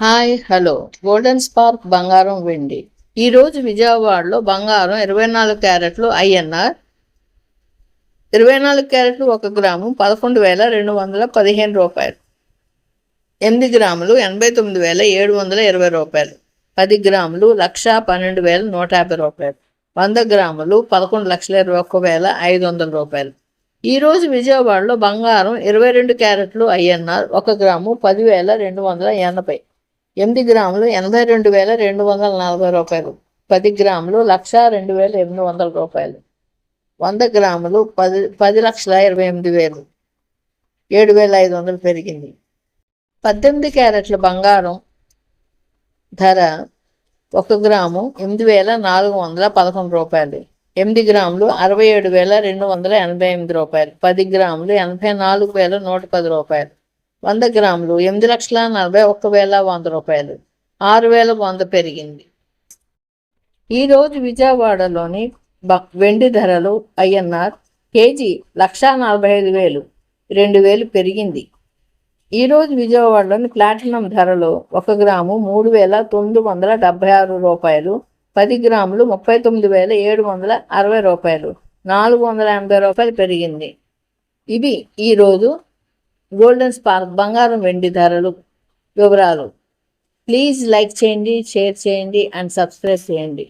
Hi hello. Golden spark బంగారం వెండి. ఈరోజు విజయవాడలో బంగారం ఇరవై నాలుగు క్యారెట్లు ఐఎన్ఆర్. ఇరవై నాలుగు క్యారెట్లు ఒక గ్రాము పదకొండు వేల రెండు వందల పదిహేను రూపాయలు. ఎనిమిది గ్రాములు ఎనభై తొమ్మిది వేల ఏడు వందల ఇరవై రూపాయలు. పది గ్రాములు లక్ష పన్నెండు వేల నూట యాభై రూపాయలు. వంద గ్రాములు పదకొండు లక్షల ఇరవై ఒక్క వేల ఐదు వందల రూపాయలు. ఈరోజు విజయవాడలో బంగారం ఇరవై రెండు క్యారెట్లు ఐఎన్ఆర్ ఒక గ్రాము పదివేల రెండు వందల ఎనభై. ఎనిమిది గ్రాములు ఎనభై రెండు వేల రెండు వందల నలభై రూపాయలు. పది గ్రాములు లక్ష రెండు వేల ఎనిమిది వందల రూపాయలు. వంద గ్రాములు పది పది లక్షల ఇరవై ఎనిమిది వేలు. ఏడు వేల ఐదు వందలు పెరిగింది. పద్దెనిమిది క్యారెట్ల బంగారం ధర ఒక గ్రాము ఎనిమిది వేల నాలుగు వందల పదకొండు రూపాయలు. ఎనిమిది గ్రాములు అరవై ఏడు వేల రెండు వందల ఎనభై ఎనిమిది రూపాయలు. పది గ్రాములు ఎనభై నాలుగు వేల నూట పది రూపాయలు. వంద గ్రాములు ఎనిమిది లక్షల నలభై ఒక్క వేల వంద రూపాయలు. ఆరు వేల వంద పెరిగింది. ఈరోజు విజయవాడలోని బ వెండి ధరలు ఐఎన్ఆర్ కేజీ లక్షా నలభై ఐదు వేలు రెండు వేలు పెరిగింది. ఈరోజు విజయవాడలోని ప్లాటినం ధరలు ఒక గ్రాము మూడు వేల తొమ్మిది వందల డెబ్బై ఆరు రూపాయలు పది గ్రాములు ముప్పై తొమ్మిది వేల ఏడు వందల అరవై రూపాయలు నాలుగు వందల ఎనభై రూపాయలు పెరిగింది. ఇవి ఈరోజు గోల్డెన్ స్పార్క్ బంగారం వెండి ధరలు వివరాలు. ప్లీజ్ లైక్ చేయండి షేర్ చేయండి అండ్ సబ్స్క్రైబ్ చేయండి.